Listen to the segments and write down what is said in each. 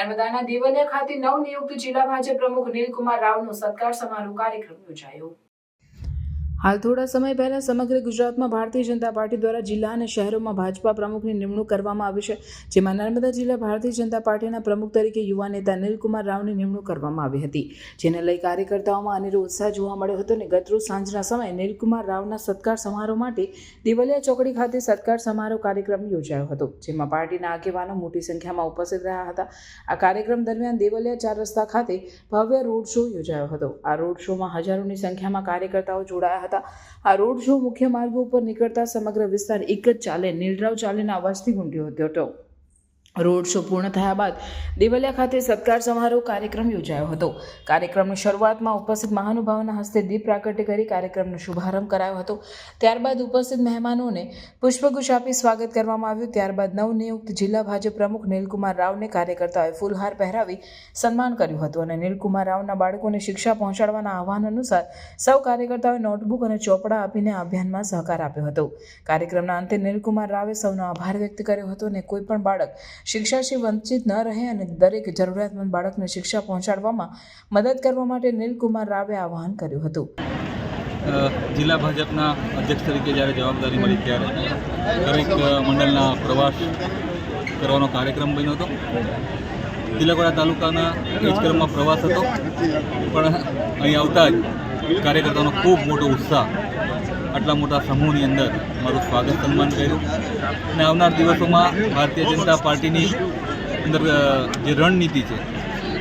નર્મદાના દેવલિયા ખાતે નવનિયુક્ત જિલ્લા ભાજપ પ્રમુખ નીલકુમાર રાવનો સત્કાર સમારોહ કાર્યક્રમ યોજાયો. હાલ થોડા સમય પહેલાં સમગ્ર ગુજરાતમાં ભારતીય જનતા પાર્ટી દ્વારા જિલ્લા અને શહેરોમાં ભાજપા પ્રમુખની નિમણૂક કરવામાં આવી છે, જેમાં નર્મદા જિલ્લા ભારતીય જનતા પાર્ટીના પ્રમુખ તરીકે યુવા નેતા અનિલકુમાર રાવની નિમણૂક કરવામાં આવી હતી, જેને લઈ કાર્યકર્તાઓમાં અનેરો ઉત્સાહ જોવા મળ્યો હતો અને ગતરોજ સાંજના સમયે નીલકુમાર રાવના સત્કાર સમારોહ માટે દિવલિયા ચોકડી ખાતે સત્કાર સમારોહ કાર્યક્રમ યોજાયો હતો, જેમાં પાર્ટીના આગેવાનો મોટી સંખ્યામાં ઉપસ્થિત રહ્યા હતા. આ કાર્યક્રમ દરમિયાન દેવલિયા ચાર રસ્તા ખાતે ભવ્ય રોડ શો યોજાયો હતો. આ રોડ શોમાં હજારોની સંખ્યામાં કાર્યકર્તાઓ જોડાયા હતા. આ રોડ શો મુખ્ય માર્ગો ઉપર નીકળતા સમગ્ર વિસ્તાર એક જ ચાલે. નીલરાવ ચાલેના અવાજથી ગુંડ્યો હતો. રોડ શો પૂર્ણ થયા બાદ દેવલિયા ખાતે સત્કાર સમારોહ કાર્યક્રમ યોજાયો હતો. કાર્યક્રમની શરૂઆતમાં ઉપસ્થિત મહાનુભાવોના હસ્તે દીપ પ્રાગટ્ય કરી કાર્યક્રમનો શુભારંભ કરાયો હતો. ત્યારબાદ ઉપસ્થિત મહેમાનોને પુષ્પગુચ્છ આપી સ્વાગત કરવામાં આવ્યું. ત્યારબાદ નવનિયુક્ત જિલ્લા ભાજપ પ્રમુખ નીલકુમાર રાવને કાર્યકર્તાઓએ ફૂલહાર પહેરાવી સન્માન કર્યું હતું અને નીલકુમાર રાવના બાળકોને શિક્ષા પહોંચાડવાના આહવાન અનુસાર સૌ કાર્યકર્તાઓએ નોટબુક અને ચોપડા આપીને અભિયાનમાં સહકાર આપ્યો હતો. કાર્યક્રમના અંતે નીલકુમાર રાવે સૌનો આભાર વ્યક્ત કર્યો હતો અને કોઈ પણ બાળક શિક્ષાથી વંચિત ન રહે અને દરેક જરૂરિયાતમંદ બાળકને શિક્ષા પહોંચાડવામાં મદદ કરવા માટે નીલકુમાર રાવે આહવાન કર્યું હતું. જિલ્લા ભાજપના અધ્યક્ષ તરીકે જ્યારે જવાબદારી મળી ત્યારે દરેક મંડળના પ્રવાસ કરવાનો કાર્યક્રમ બન્યો હતો. તિલકવાડા તાલુકાના એ પ્રવાસ હતો. પણ અહીં આવતા જ કાર્યકર્તાઓનો ખૂબ મોટો ઉત્સાહ આટલા મોટા સમૂહની અંદર મારું સ્વાગત સન્માન કર્યું. અને આવનાર દિવસોમાં ભારતીય જનતા પાર્ટીની અંદર જે રણનીતિ છે,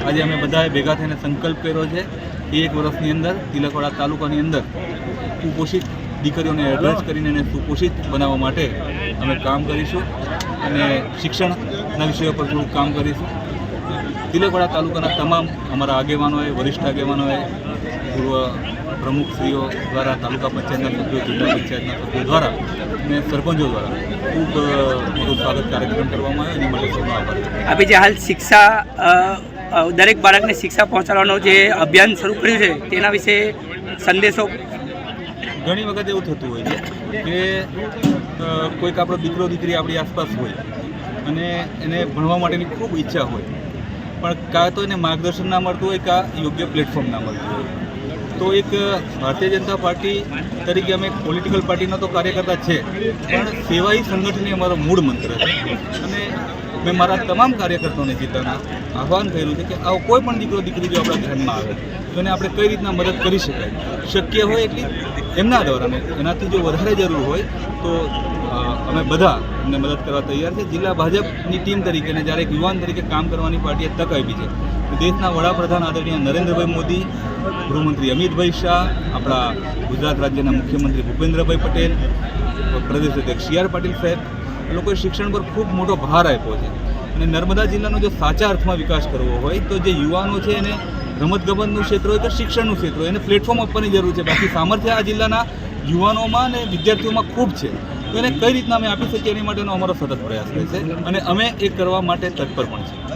આજે અમે બધાએ ભેગા થઈને સંકલ્પ કર્યો છે કે એક વર્ષની અંદર તિલકવાડા તાલુકાની અંદર કુપોષિત દીકરીઓને એડ્રેસ કરીને એને સુપોષિત બનાવવા માટે અમે કામ કરીશું. અને શિક્ષણના વિષયો પર થોડું કામ કરીશું. તિલકવાડા તાલુકાના તમામ અમારા આગેવાનોએ વરિષ્ઠ આગેવાનોએ પૂર્વ પ્રમુખશ્રીઓ દ્વારા તાલુકા પંચાયતના સભ્યો જિલ્લા પંચાયતના સભ્યો દ્વારા અને સરપંચો દ્વારા ખૂબ મોટો સ્વાગત કાર્યક્રમ કરવામાં આવ્યો. એની માટે સૌનો આભાર. આપણે જે હાલ શિક્ષા દરેક બાળકને શિક્ષા પહોંચાડવાનો જે અભિયાન શરૂ કર્યું છે તેના વિશે સંદેશો. ઘણી વખત એવું થતું હોય છે કે કોઈક આપણો દીકરો દીકરી આપણી આસપાસ હોય અને એને ભણવા માટેની ખૂબ ઈચ્છા હોય. પણ કાં તો એને માર્ગદર્શન ના મળતું હોય, કાં યોગ્ય પ્લેટફોર્મ ના મળતું હોય. તો એક ભારતીય જનતા પાર્ટી તરીકે અમે પોલિટિકલ પાર્ટીનો તો કાર્યકર્તા છે, પણ સેવાઈ સંગઠન એ અમારો મૂળ મંત્ર છે. અને મેં મારા તમામ કાર્યકર્તાઓને જીતાના આહવાન કર્યું છે કે આવો કોઈ પણ દીકરો દીકરી જો આપણા ધ્યાનમાં આવે તો એને આપણે કઈ રીતના મદદ કરી શકાય, શક્ય હોય એટલી એમના દ્વારા એનાથી જો વધારે જરૂર હોય તો અમે બધા એમને મદદ કરવા તૈયાર છે. જિલ્લા ભાજપની ટીમ તરીકે અને જ્યારે એક યુવાન તરીકે કામ કરવાની પાર્ટીએ તક આપી છે દેશના વડાપ્રધાન આદરણીય નરેન્દ્રભાઈ મોદી, ગૃહમંત્રી અમિતભાઈ શાહ, આપણા ગુજરાત રાજ્યના મુખ્યમંત્રી ભૂપેન્દ્રભાઈ પટેલ, પ્રદેશ અધ્યક્ષ સી આર પાટીલ સાહેબ લોકોએ શિક્ષણ પર ખૂબ મોટો ભાર આપ્યો છે. અને નર્મદા જિલ્લાનો જો સાચા અર્થમાં વિકાસ કરવો હોય, તો જે યુવાનો છે એને રમતગમતનું ક્ષેત્ર હોય કે શિક્ષણનું ક્ષેત્ર હોય, એને પ્લેટફોર્મ આપવાની જરૂર છે. બાકી સામર્થ્ય આ જિલ્લાના યુવાનોમાં અને વિદ્યાર્થીઓમાં ખૂબ છે. તો એને કઈ રીતના અમે આપી શકીએ એની માટેનો અમારો સતત પ્રયાસ રહેશે. અને અમે એ કરવા માટે તત્પર પણ છીએ.